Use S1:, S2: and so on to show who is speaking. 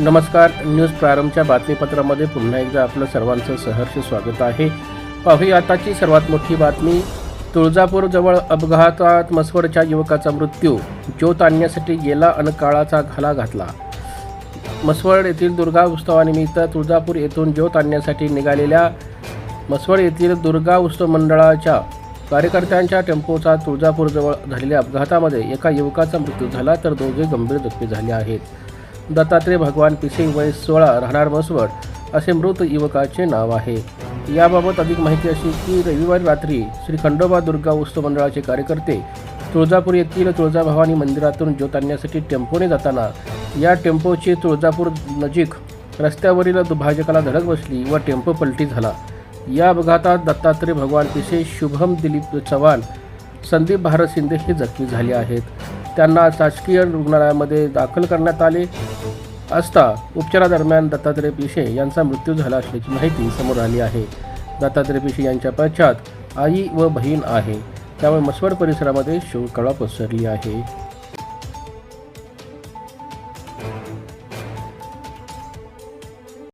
S1: नमस्कार न्यूज प्रारंभच्या बातमीपत्रामध्ये पुन्हा एकदा आपलं सर्वांचं सहर्ष स्वागत आहे. पाहूया आताची सर्वात मोठी बातमी. तुळजापूरजवळ अपघातात मसवडच्या युवकाचा मृत्यू. ज्योत आणण्यासाठी गेला अन काळाचा घाला घातला. मसवड येथील दुर्गा उत्सवानिमित्त तुळजापूर येथून ज्योत आणण्यासाठी निघालेल्या मसवड येथील दुर्गा उत्सव मंडळाच्या कार्यकर्त्यांच्या टेम्पोचा तुळजापूरजवळ झालेल्या अपघातामध्ये एका युवकाचा मृत्यू झाला तर दोघे गंभीर जखमी झाले आहेत. दत्तात्रय भगवान पिसे वय सोळा राहणार मसवड असे मृत युवकाचे नाव आहे. याबाबत अधिक माहिती अशी की रविवारी रात्री श्री खंडोबा दुर्गा उत्सव मंडळाचे कार्यकर्ते तुळजापूर येथील तुळजाभवानी मंदिरातून ज्योत आणण्यासाठी टेम्पोने जाताना या टेम्पोची तुळजापूर नजीक रस्त्यावरील दुभाजकाला धडक बसली व टेम्पो पलटी झाला. या अपघातात दत्तात्रय भगवान पिसे शुभम दिलीप चव्हाण संदीप भारत शिंदे हे जखमी झाले आहेत. त्यांना शासकीय रुग्णालयामध्ये दाखल करण्यात आले असता उपचारादरम्यान दत्तात्रय पिशे यांचा मृत्यू झाला असल्याची माहिती समोर आली आहे. दत्तात्रय पिशे यांच्या पश्चात आई व बहीण आहे. त्यामुळे मसवड परिसरामध्ये शोककळा पसरली आहे.